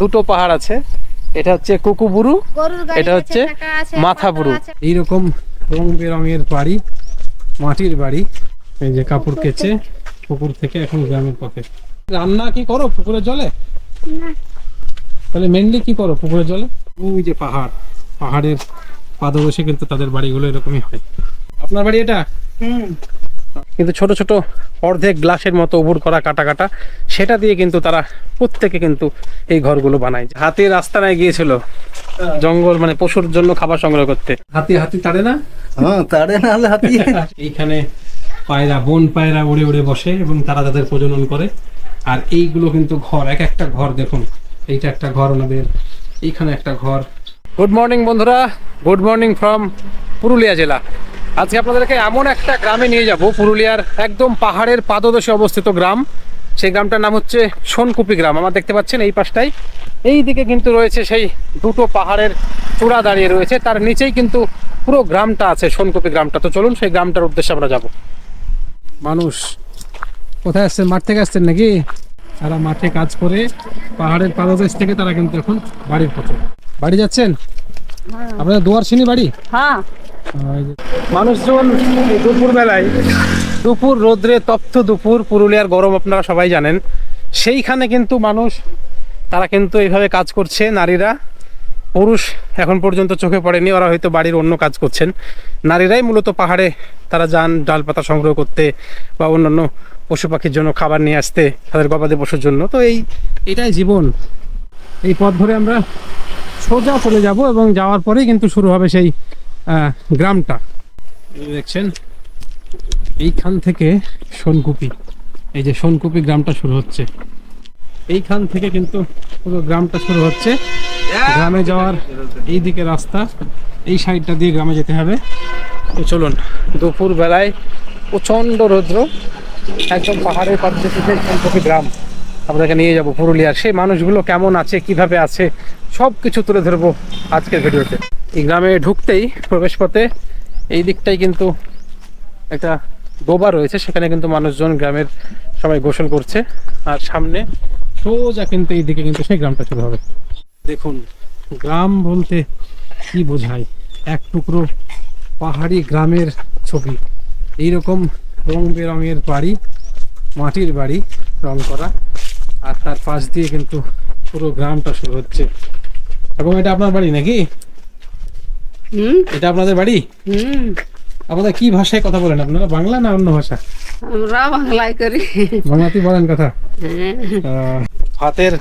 দুটো পাহাড় আছে। এটা হচ্ছে কুকুবুরু এটা হচ্ছে মাথাবুরু। এইরকম রং বেরঙের বাড়ি মাটির বাড়ি। এই যে কাপড় কেচে পুকুর থেকে এখন গ্রামের পথে। রান্না কি করো পুকুরের জলে? তাহলে মেনলি কি করো পুকুরের জলে? ওই যে পাহাড় পাহাড়ের পাদদেশে কিন্তু তাদের বাড়িগুলো এরকমই হয়। আপনার বাড়ি এটা? কিন্তু ছোট ছোট অর্ধেক গ্লাসের মতো উবুর করা কাটা কাটা সেটা দিয়ে কিন্তু তারা প্রত্যেকে কিন্তু এই ঘরগুলো বানায়। হাতির রাস্তায় গিয়েছিল জঙ্গল মানে পশুর জন্য খাবার সংগ্রহ করতে। হাতি হাতি তাড়ে না? হ্যাঁ তাড়ে না হলে হাতি। এইখানে পায়রা বন পায়রা উড়ে উড়ে বসে এবং তারা তাদের প্রজনন করে। আর এইগুলো কিন্তু ঘর এক একটা ঘর দেখুন এইটা একটা ঘর ওনাদের এইখানে একটা ঘর। গুড মর্নিং বন্ধুরা। গুড মর্নিং ফ্রম পুরুলিয়া জেলা। আজকে আপনাদেরকে এমন একটা গ্রামে নিয়ে যাব পুরুলিয়ার একদম পাহাড়ের পাদদেশে অবস্থিত গ্রাম। সেই গ্রামটার নাম হচ্ছে সোনকুপি গ্রাম। আমার দেখতে পাচ্ছেন এই পাশটাই এই দিকে কিন্তু রয়েছে সেই দুটো পাহাড়ের চূড়া দাঁড়িয়ে রয়েছে। তার নিচেই কিন্তু পুরো গ্রামটা আছে সোনকুপি গ্রামটা। তো চলুন সেই গ্রামটার উদ্দেশ্যে আমরা যাব। মানুষ কোথায় আসছেন? মাঠ থেকে আসছেন নাকি? তারা মাঠে কাজ করে পাহাড়ের পাদদেশ থেকে তারা কিন্তু এখন বাড়ির পথে। বাড়ি যাচ্ছেন? আপনাদের দুয়ারসিনী বাড়ি? হ্যাঁ। মানুষজন দুপুর বেলায় দুপুর রোদ্রে তপ্ত দুপুর, পুরুলিয়ার গরম আপনারা সবাই জানেন। সেইখানে কিন্তু মানুষ, তারা কিন্তু এইভাবে কাজ করছে, নারীরা। পুরুষ এখন পর্যন্ত চোখে পড়েনি, ওরা হয়তো বাড়ির অন্য কাজ করছেন। নারীরাই মূলত পাহাড়ে তারা যান, ডালপাতা সংগ্রহ করতে বা অন্যান্য পশু পাখির জন্য খাবার নিয়ে আসতে, তাদের গবাদি পশুর জন্য। তো এই, এটাই জীবন। এই পথ ধরে আমরা সোজা চলে যাব এবং যাওয়ার পরেই কিন্তু শুরু হবে সেই গ্রামটা। দেখছেন, এইখান থেকে সোনকুপি। এই যে সোনকুপি গ্রামটা শুরু হচ্ছে। এইখান থেকে কিন্তু পুরো গ্রামটা শুরু হচ্ছে। গ্রামে যাওয়ার এই দিকে রাস্তা, এই সাইডটা দিয়ে গ্রামে যেতে হবে। তো চলুন, দুপুর বেলায় প্রচণ্ড রৌদ্র, একদম পাহাড়ের পাশে সোনকুপি গ্রাম। আপনাকে নিয়ে যাব পুরুলিয়ার। সেই মানুষগুলো কেমন আছে, কীভাবে আছে সব কিছু তুলে ধরবো আজকের ভিডিওতে। এই গ্রামে ঢুকতেই প্রবেশ পথে এই দিকটাই কিন্তু একটা ডোবা রয়েছে। সেখানে কিন্তু মানুষজন গ্রামের সবাই গোসল করছে আর সামনে সোজা কিন্তু এই দিকে কিন্তু সেই গ্রামটা শুরু হবে। দেখুন, গ্রাম বলতে কি বোঝায়? এক টুকরো পাহাড়ি গ্রামের ছবি। এইরকম রং বেরঙের বাড়ি, মাটির বাড়ি রং করা আর তার পাশ দিয়ে কিন্তু পুরো গ্রামটা শুরু হচ্ছে। এবং এটা আপনার বাড়ি নাকি? এটা আপনাদের বাড়ি? হুম। আপনাদের কি ভাষায় কথা বলেন? আপনারা বাংলা না অন্য ভাষা? আমরা বাংলায় করি। বাংলাতেই বলেন কথা? হ্যাঁ। ভাতের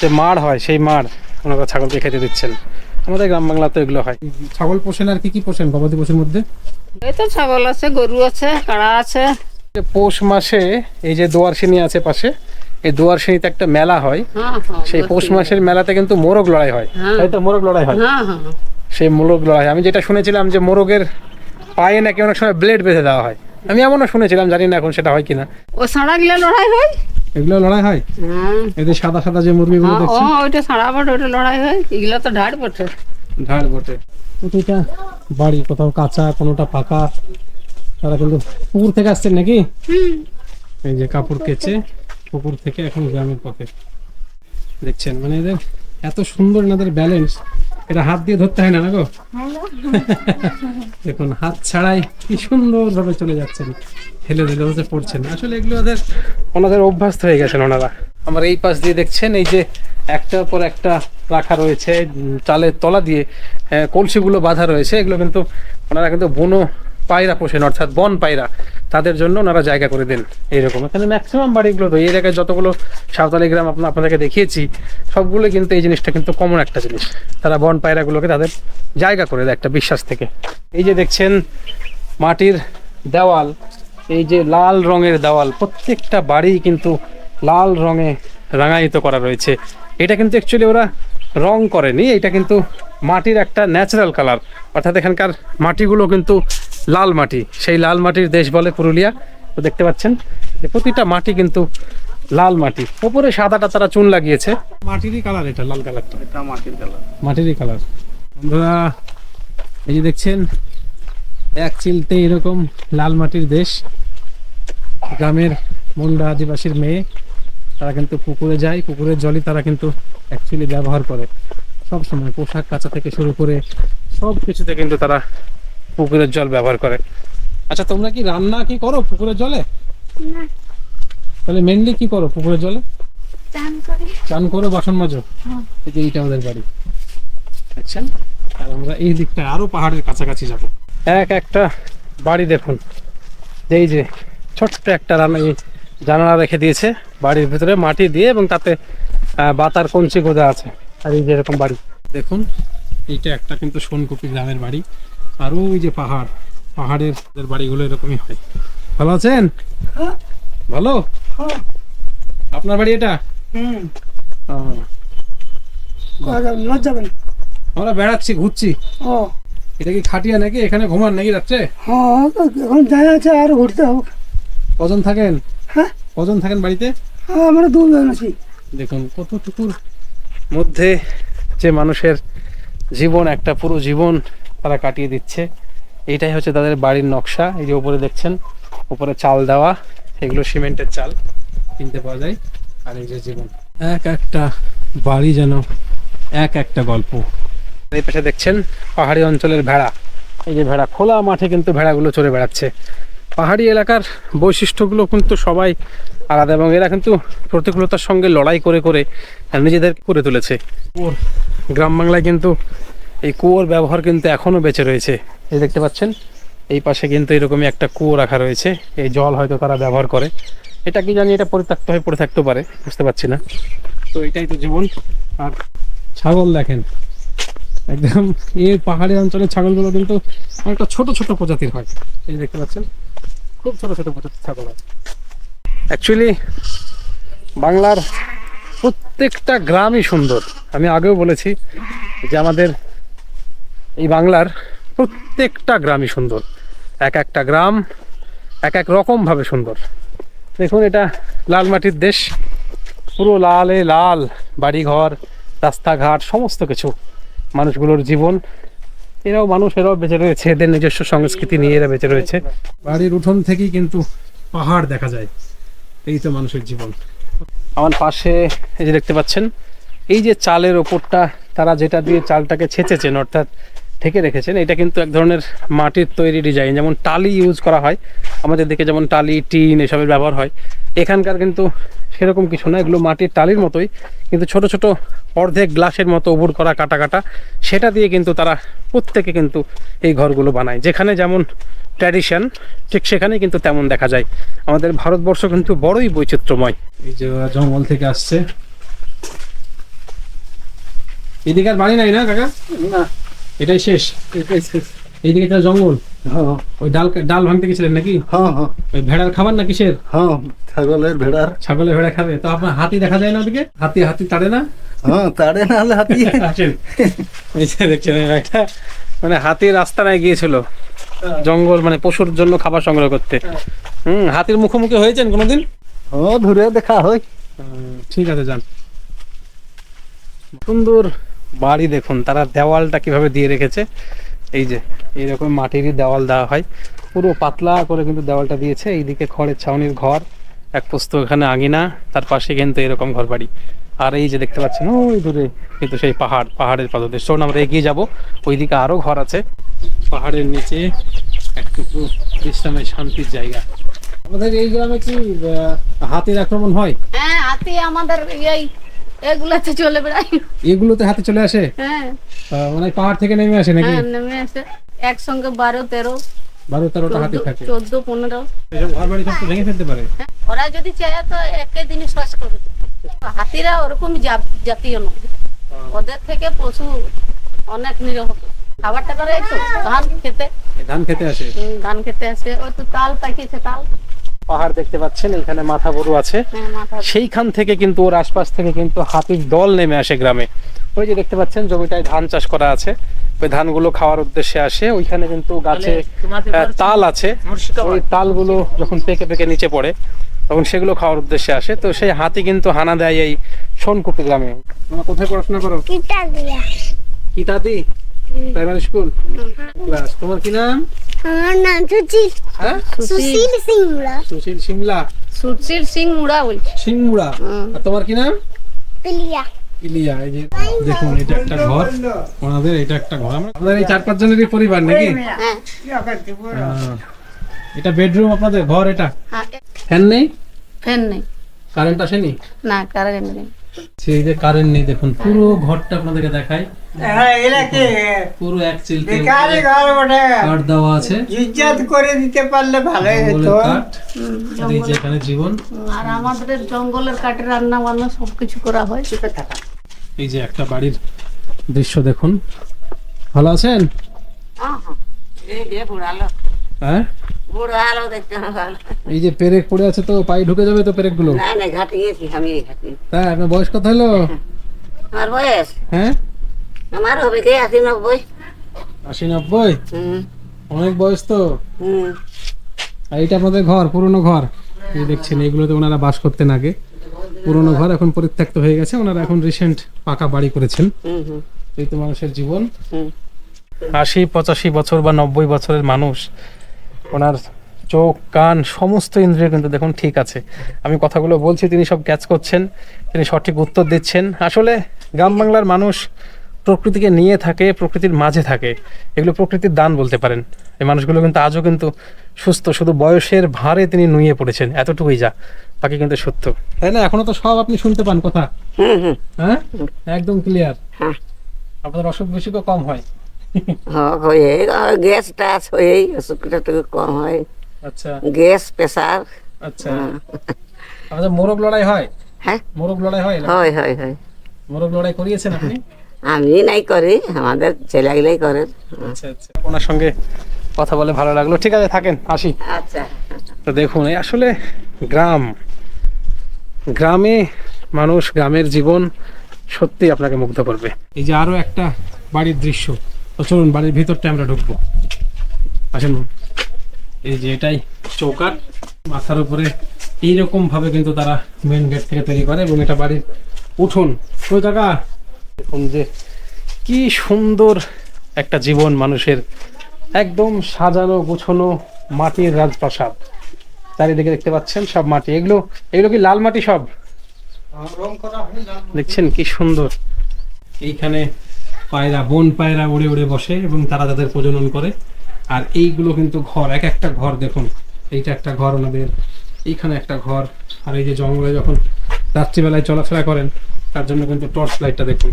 যে মাড় হয় সেই মাড় ওনারা ছাগলকে খেতে দিচ্ছেন। আমাদের গ্রাম বাংলাতে এগুলো হয়। ছাগল পোষেন আর কি কি পোষেন গবাদি পশুর মধ্যে? এই তো ছাগল আছে গরু আছে কাড়া আছে। পৌষ মাসে এই যে দোয়ারশিনী আছে পাশে এই দোয়ারশিনীতে একটা মেলা হয়। হ্যাঁ হ্যাঁ সেই পৌষ মাসের মেলাতে কিন্তু মোরগ লড়াই হয়। তাই তো? মোরগ লড়াই হ্যাঁ। সেই মোরগ লড়াই। আমি যেটা শুনেছিলাম যে মোরগের পায়ে নাকি অনেক সময় ব্লেড বেঁধে দেওয়া হয়। আমি এমনও শুনেছিলাম জানি না এখন সেটা হয় কিনা। ও সাড়া গিলা লড়াই হয়? এগুলো লড়াই হয়? হ্যাঁ। এদের সাদা সাদা যে মুরগিগুলো হ্যাঁ, ও দেখছেন ওইটা সাড়া বটে ওইটা লড়াই হয়। এগুলা তো ঢাড় বটে। ঢাল বটে। প্রতিটা বাড়ি কোথাও কাঁচা কোনোটা পাকা। তারা কিন্তু পুকুর থেকে আসছেন নাকি? এই যে কাপড় কেচে পুকুর থেকে এখন গ্রামের পথে। দেখছেন মানে এদের এত সুন্দর এনাদের ব্যালেন্স এটা হাত দিয়ে ধরতে হয় না না গো? দেখুন হাত ছাড়াই কি সুন্দর ভাবে চলে যাচ্ছেন। হেলে হেলে হতে পড়ছেন। আসলে এগুলো ওদের ওনাদের অভ্যাস হয়ে গেছেন ওনারা। আমার এই পাশ দিয়ে দেখছেন এই যে একটার পর একটা রাখা রয়েছে চালের তলা দিয়ে কলসিগুলো বাঁধা রয়েছে। এগুলো কিন্তু ওনারা কিন্তু বনো পায়রা পোষেন, অর্থাৎ বন পায়রা, তাদের জন্য ওনারা জায়গা করে দেন এইরকম। এখানে ম্যাক্সিমাম বাড়িগুলো তো এই জায়গায় যতগুলো সাঁওতালি গ্রাম আপনার আপনাদেরকে দেখিয়েছি, সবগুলো কিন্তু এই জিনিসটা কিন্তু কমন একটা জিনিস। তারা বন পায়রাগুলোকে তাদের জায়গা করে দেয় একটা বিশ্বাস থেকে। এই যে দেখছেন, মাটির দেওয়াল, এই যে লাল রঙের দেওয়াল, প্রত্যেকটা বাড়ি কিন্তু লাল রঙে রাঙায়িত করা রয়েছে। এটা কিন্তু অ্যাকচুয়ালি ওরা রং করেনি, এটা কিন্তু মাটির একটা ন্যাচারাল কালার অর্থাৎ এখানকার মাটিগুলো কিন্তু লাল মাটি সেই লাল মাটির দেশ বলে পুরুলিয়া। তো দেখতে পাচ্ছেন যে প্রতিটা মাটি কিন্তু লাল মাটি। ওপরে সাদাটা তারা চুন লাগিয়েছে। মাটিরই কালার এটা লাল কালারটা। এটা মাটির কালার। মাটিরই কালার। বন্ধুরা এই যে দেখছেন এক চিলতে এরকম লাল মাটির দেশ। গ্রামের মুন্ডা আদিবাসীর মেয়ে তারা কিন্তু পুকুরে যায়। পুকুরের জলই তারা কিন্তু অ্যাকচুয়ালি ব্যবহার করে। সব সময় পোশাক কাচা থেকে শুরু করে সব কিছুতে কিন্তু তারা পুকুরের জল ব্যবহার করে। আচ্ছা তোমরা কি রান্না কি করো পুকুরের জলে? না। তাহলে মেনলি কি করো পুকুরের জলে? চান করে। বাসন মাজো? হ্যাঁ। এই যে এইটা আমাদের বাড়ি। আচ্ছা আর আমরা এই দিকটা আরও পাহাড়ের কাছাকাছি যাব। এক একটা বাড়ি দেখুন। এই যে ছোট্ট একটা রান্না জানালা রেখে দিয়েছে বাড়ির ভিতরে মাটি দিয়ে এবং তাতে বাতার কঞ্চি গোদা আছে। আর এই যে এরকম বাড়ি। দেখুন এইটা একটা কিন্তু সোনকুপি গ্রামের বাড়ি। আর ওই যে পাহাড় পাহাড়ের বাড়িগুলো এরকমই হয়। ভালো আছেন? ভালো? আপনার বাড়ি এটা? আমরা বেড়াচ্ছি ঘুরছি। ও। এটা কি খাটিয়া নাকি? এখানে ঘুমান নাকি রাত্রে? হ্যাঁ আছে আর ঘুরতে হবে কজন থাকেন? হ্যাঁ? কজন থাকেন বাড়িতে? হ্যাঁ, আমরা দুজন আছি। দেখুন কতটুকুর মধ্যে যে মানুষের জীবন একটা পুরো জীবন তারা কাটিয়ে দিচ্ছে। এইটাই হচ্ছে তাদের বাড়ির নকশা। এই যে উপরে দেখছেন, উপরে চাল দেওয়া, এগুলো সিমেন্টের চাল কিনতে পাওয়া যায়। আর এই যে জীবন। এক একটা বাড়ি যেন এক একটা গল্প। এই পাশে দেখছেন, পাহাড়ি অঞ্চলের ভেড়া। এই যে ভেড়া, খোলা মাঠে কিন্তু ভেড়াগুলো চড়ে বেড়াচ্ছে। পাহাড়ি এলাকার বৈশিষ্ট্যগুলো কিন্তু সবাই আলাদা এবং এরা কিন্তু প্রতিকূলতার সঙ্গে লড়াই করে করে নিজেদের করে তুলেছে। কুয়োর গ্রাম বাংলায় কিন্তু এই কুয়োর ব্যবহার কিন্তু এখনও বেঁচে রয়েছে। এই দেখতে পাচ্ছেন, এই পাশে কিন্তু এরকমই একটা কুয়ো রাখা রয়েছে। এই জল হয়তো তারা ব্যবহার করে। এটা কি জানি এটা পরিত্যক্ত হয়ে পড়ে থাকতে পারে, বুঝতে পারছি না। তো এটাই তো জীবন। আর ছাগল দেখেন, একদম এই পাহাড়ি অঞ্চলের ছাগলগুলো কিন্তু অনেকটা ছোট ছোট প্রজাতির হয়। এই দেখতে পাচ্ছেন, খুব ছোট ছোট প্রজাতির ছাগল হয়। অ্যাকচুয়ালি বাংলার প্রত্যেকটা গ্রামই সুন্দর। আমি আগেও বলেছি যে আমাদের এই বাংলার প্রত্যেকটা গ্রামই সুন্দর। এক একটা গ্রাম এক এক রকমভাবে সুন্দর। দেখুন, এটা লাল মাটির দেশ। পুরো লালে লাল বাড়িঘর, রাস্তাঘাট, সমস্ত কিছু মানুষগুলোর জীবন। এরাও মানুষ, এরাও বেঁচে রয়েছে। এদের নিজস্ব সংস্কৃতি নিয়ে এরা বেঁচে রয়েছে। বাড়ির উঠোন থেকেই কিন্তু পাহাড় দেখা যায়। এই তো মানুষের জীবন। আমার পাশে এই যে দেখতে পাচ্ছেন, এই যে চালের ওপরটা, তারা যেটা দিয়ে চালটাকে ছেঁচেছেন, অর্থাৎ ঢেকে রেখেছেন। এটা কিন্তু এক ধরনের মাটির তৈরি ডিজাইন যেমন টালি ইউজ করা হয়। আমাদের দিকে যেমন টালি টিন এসবের ব্যবহার হয়। এখানকার কিন্তু সেরকম কিছু না এগুলো মাটির টালির মতোই। কিন্তু ছোট ছোট অর্ধেক গ্লাসের মতো উবুর করা কাটা কাটা সেটা দিয়ে কিন্তু তারা প্রত্যেকে কিন্তু এই ঘরগুলো বানায়। যেখানে যেমন ট্র্যাডিশন ঠিক সেখানেই কিন্তু তেমন দেখা যায়। আমাদের ভারতবর্ষ কিন্তু বড়ই বৈচিত্র্যময়। এই যে ওরা জঙ্গল থেকে আসছে। এদিকে আর বাড়ি নাই না কাকা? না। এটাই শেষ? এটাই শেষ। এইদিকে তো জঙ্গল। হ্যাঁ। ওই ডাল ডাল ভাঙতে গেছিলেন নাকি? হ্যাঁ হ্যাঁ। ওই ভেড়ার খাবার না কিসের? হ্যাঁ ছাগলের ভেড়ার ছাগলের ভেড়া খাবে। তো আপনার হাতি দেখা যায় না ওদিকে? হাতি হাতি তাড়ে না? হ্যাঁ তাড়ে না হলে হাতি। আসেন। এই যে দেখছেন একটা মানে হাতির রাস্তা নাই গিয়েছিল জঙ্গল মানে পশুর জন্য খাবার সংগ্রহ করতে। হুম হাতির মুখোমুখি হয়েছেন কোনোদিন? হ্যাঁ ধরে দেখা হয়। ঠিক আছে যান। সুন্দর বাড়ি দেখুন, তারা দেওয়ালটা কীভাবে দিয়ে রেখেছে? এই যে, এইরকম মাটিরই দেওয়াল দেওয়া হয়। পুরো পাতলা করে কিন্তু দেওয়ালটা দিয়েছে। এইদিকে খড়ের ছাউনির ঘর, এক পোস্ত এখানে আঙিনা, তার পাশে কিন্তু এরকম ঘর বাড়ি আর এই যে দেখতে পাচ্ছেন, ওই দূরে কিন্তু সেই পাহাড়, পাহাড়ের পাদদেশ। চলুন, আমরা এগিয়ে যাব। ওইদিকে আরও ঘর আছে। পাহাড়ের নিচে একটু বিশ্রামের শান্তির জায়গা। আমাদের এই গ্রামে কি হাতির আক্রমণ হয়? হ্যাঁ হাতি আমাদের এই এগুলাতে চলে বেড়াই এগুলোতে হাতে চলে আসে? হ্যাঁ। মানে পাহাড় থেকে নেমে আসে নাকি? হ্যাঁ নেমে আসে। একসঙ্গে বারো তেরো বারো তেরোটা হাতি থাকে। চোদ্দ পনেরো। ঘর বাড়ি সব ভেঙে ফেলতে পারে। হ্যাঁ, ওরা যদি চায় তো একই দিনে শ্বাস করে হাতিরা ওরকম জাত- জাতীয় নয়। ওদের থেকে পশু অনেক নিরহ। খাবার টাবার এই তো ধান খেতে। ধান খেতে আসে। ধান খেতে আসে। ওই তো তাল পাকিয়েছে তাল। পাহাড় দেখতে পাচ্ছেন এখানে মাথা বড় আছে। হ্যাঁ সেইখান থেকে কিন্তু ওর আশপাশ থেকে কিন্তু হাতির দল নেমে আসে গ্রামে। ওই যে দেখতে পাচ্ছেন জমিটায় ধান চাষ করা আছে। ওই ধানগুলো খাওয়ার উদ্দেশ্যে আসে। ওইখানে কিন্তু গাছে তাল আছে। ওই তালগুলো যখন পেকে পেকে নিচে পড়ে তখন সেগুলো খাওয়ার উদ্দেশ্যে আসে। তো সেই হাতি কিন্তু হানা দেয় এই সোনকুপি গ্রামে। তোমরা কোথায় পড়াশোনা করো? কিটা দিয়া প্রাইমারি স্কুল ক্লাস তোমার কি নাম? আমার নাম সুচিল হ্যাঁ? সুশীল সিংড়া সুশীল সিমলা সুশীল সিং বলছি। সিংমুড়া আর তোমার কি নাম? ইলিয়া। এই যে দেখুন এটা একটা ঘর। ওনাদের এটা একটা ঘর। আমরা- আপনাদের এই চার পাঁচ জনেরই পরিবার নাকি? হ্যাঁ। এটা বেডরুম আপনাদের ঘর এটা? হ্যাঁ। ফ্যান নেই? ফ্যান নেই। কারেন্ট আসেনি? না কারেন্ট নেই। সেই যে কারেন্ট নেই দেখুন পুরো ঘরটা আপনাদেরকে দেখাই। পুরো এক চিলতে কাঠ দেওয়া আছে। ইজ্জত করে দিতে পারলে ভালোই জঙ্গলের হতো। এই যে এখানে জীবন। আর আমাদের জঙ্গলের কাঠে রান্না বান্না সব কিছু করা হয়। এই যে একটা বাড়ির দৃশ্য দেখুন। ভালো আছেন? হ্যাঁ? এই যে পেরেক পড়ে আছে তো পায়ে ঢুকে যাবে তো পেরেকগুলো না না ঘাটে গেছি আমি ঘাটে। তাই আপনার বয়স কত হলো? আমার বয়স? হ্যাঁ? আমার হবে কে আশি নব্বই আশি নব্বই অনেক বয়স তো। আর এটা আপনাদের ঘর পুরনো ঘর? এই দেখছেন এগুলোতে ওনারা বাস করতেন আগে। পুরনো ঘর এখন পরিত্যক্ত হয়ে গেছে ওনারা এখন রিসেন্ট পাকা বাড়ি করেছেন। এই তো মানুষের জীবন। আশি পঁচাশি বছর বা নব্বই বছরের মানুষ ওনার চোখ কান সমস্ত ইন্দ্রিয় কিন্তু দেখুন ঠিক আছে। আমি কথাগুলো বলছি তিনি সব ক্যাচ করছেন তিনি সঠিক উত্তর দিচ্ছেন। আসলে গ্রাম বাংলার মানুষ প্রকৃতিকে নিয়ে থাকে প্রকৃতির মাঝে থাকে। এগুলো প্রকৃতির দান বলতে পারেন। এই মানুষগুলো কিন্তু আজও কিন্তু সুস্থ শুধু বয়সের ভারে তিনি নুয়ে পড়েছেন এতটুকুই যা বাকি কিন্তু সত্য। তাই না? এখনও তো সব আপনি শুনতে পান কথা। হ্যাঁ? একদম ক্লিয়ার। আপনাদের অসুখ বিসুখও কম হয়। হ্যাঁ হয়ে গ্যাস টাচ হয়েই অসুখটা একটু কম হয়। আচ্ছা। Gas pressure. আচ্ছা। আমাদের মোরগ লড়াই হয়? হ্যাঁ। মোরগ লড়াই হয় হয় হয় হয়। মোরগ লড়াই করিয়েছেন আপনি? আমি নাই করি আমাদের ছেলেগুলাই করে। আচ্ছা আচ্ছা। ওনার সঙ্গে কথা বলে ভালো লাগল। ঠিক আছে থাকেন আসি। আচ্ছা। তো দেখুন এই আসলে গ্রাম গ্রামে মানুষ গ্রামের জীবন সত্যি আপনাকে মুগ্ধ করবে। এই যে আরও একটা বাড়ির দৃশ্য। তো চলুন বাড়ির ভিতরটা আমরা ঢুকবো। আসেন এই যে এটাই চৌকাট মাথার উপরে এইরকম ভাবে কিন্তু তারা মেন গেট থেকে তৈরি করে এবং এটা বাড়ির উঠোন। ওই কাকা? দেখুন যে কি সুন্দর একটা জীবন মানুষের। একদম সাজানো গোছানো মাটির রাজপ্রাসাদ। চারিদিকে দেখতে পাচ্ছেন সব মাটি। এগুলো এগুলো কি লাল মাটি সব? দেখছেন কি সুন্দর। এইখানে পায়রা, বন পায়রা উড়ে উড়ে বসে এবং তারা তাদের প্রজনন করে। আর এইগুলো কিন্তু ঘর, এক একটা ঘর দেখুন। এইটা একটা ঘর ওনাদের, এইখানে একটা ঘর। আর এই যে জঙ্গলে যখন রাত্রিবেলায় চলাফেরা করেন, তার জন্য কিন্তু টর্চ লাইটটা দেখুন।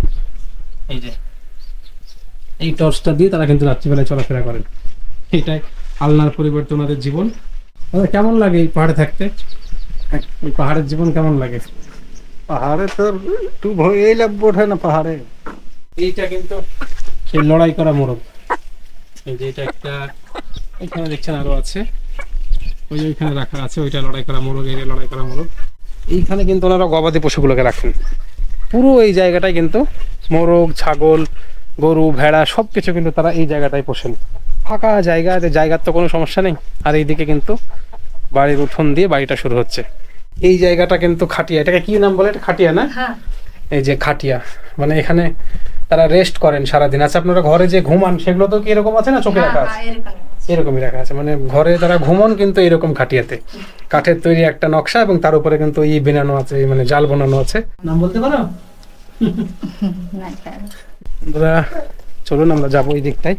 এই যে, এই টর্চটা দিয়ে তারা কিন্তু রাত্রিবেলায় চলাফেরা করেন। এটাই আলনার পরিবর্তে ওনাদের জীবন। কেমন লাগে এই পাহাড়ে থাকতে? এই পাহাড়ের জীবন কেমন লাগে? পাহাড়ে তো একটু ভয়েই লাগবে ওঠে না পাহাড়ে। এইটা কিন্তু সেই লড়াই করা মোরগ। এই যে এটা একটা এখানে দেখছেন আরও আছে। ওই যে ওইখানে রাখা আছে ওইটা লড়াই করা মোরগ এই লড়াই করা মোরগ। এইখানে কিন্তু ওনারা গবাদি পশুগুলোকে রাখেন। পুরো এই জায়গাটায় কিন্তু মোরগ ছাগল গরু ভেড়া সব কিছু কিন্তু তারা এই জায়গাটায় পোষেন। ফাঁকা জায়গা জায়গার তো কোনো সমস্যা নেই। আর এইদিকে কিন্তু বাড়ির উঠোন দিয়ে বাড়িটা শুরু হচ্ছে। এই জায়গাটা কিন্তু খাটিয়া এটাকে কি নাম বলে? এটা খাটিয়া না? হ্যাঁ। এই যে খাটিয়া মানে এখানে তারা রেস্ট করেন সারাদিন। আচ্ছা আপনারা ঘরে যে ঘুমান সেগুলো তো কি এরকম আছে না চোখে রাখা আছে? এরকমই রাখা আছে। মানে ঘরে তারা ঘুমন কিন্তু এরকম খাটিয়াতে। কাঠের তৈরি একটা নকশা এবং তার উপরে কিন্তু ই বানানো আছে মানে জাল বানানো আছে। নাম বলতে পারো? দাদা চলুন আমরা যাব এই দিকটায়।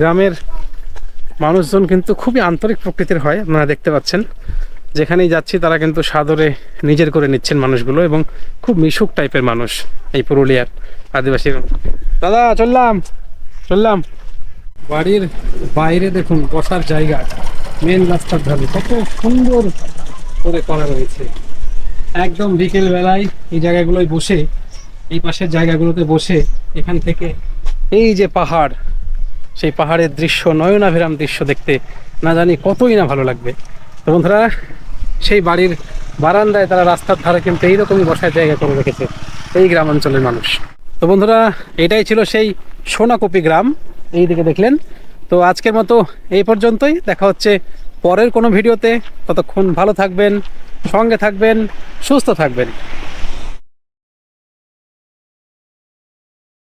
গ্রামের মানুষজন কিন্তু খুবই আন্তরিক প্রকৃতির হয় আপনারা দেখতে পাচ্ছেন। যেখানেই যাচ্ছি, তারা কিন্তু সাদরে নিজের করে নিচ্ছেন মানুষগুলো এবং খুব মিশুক টাইপের মানুষ এই পুরুলিয়ার আদিবাসী দাদা, চললাম চললাম। বাড়ির বাইরে দেখুন, বসার জায়গা মেন রাস্তার ধারে। কত সুন্দর করে করা রয়েছে। একদম বিকেল বেলায় এই জায়গাগুলোয় বসে, এই পাশের জায়গাগুলোতে বসে এখান থেকে এই যে পাহাড়, সেই পাহাড়ের দৃশ্য, নয়নাভিরাম দৃশ্য দেখতে না জানি কতই না ভালো লাগবে। বন্ধুরা, সেই বাড়ির বারান্দায় তারা রাস্তার ধারে কিন্তু এইরকমই বসার জায়গা করে রেখেছে এই গ্রামাঞ্চলের মানুষ। তো বন্ধুরা, এটাই ছিল সেই সোনাকপি গ্রাম, এই দিকে দেখলেন। তো আজকের মতো এই পর্যন্তই। দেখা হচ্ছে পরের কোনো ভিডিওতে। ততক্ষণ ভালো থাকবেন, সঙ্গে থাকবেন, সুস্থ থাকবেন।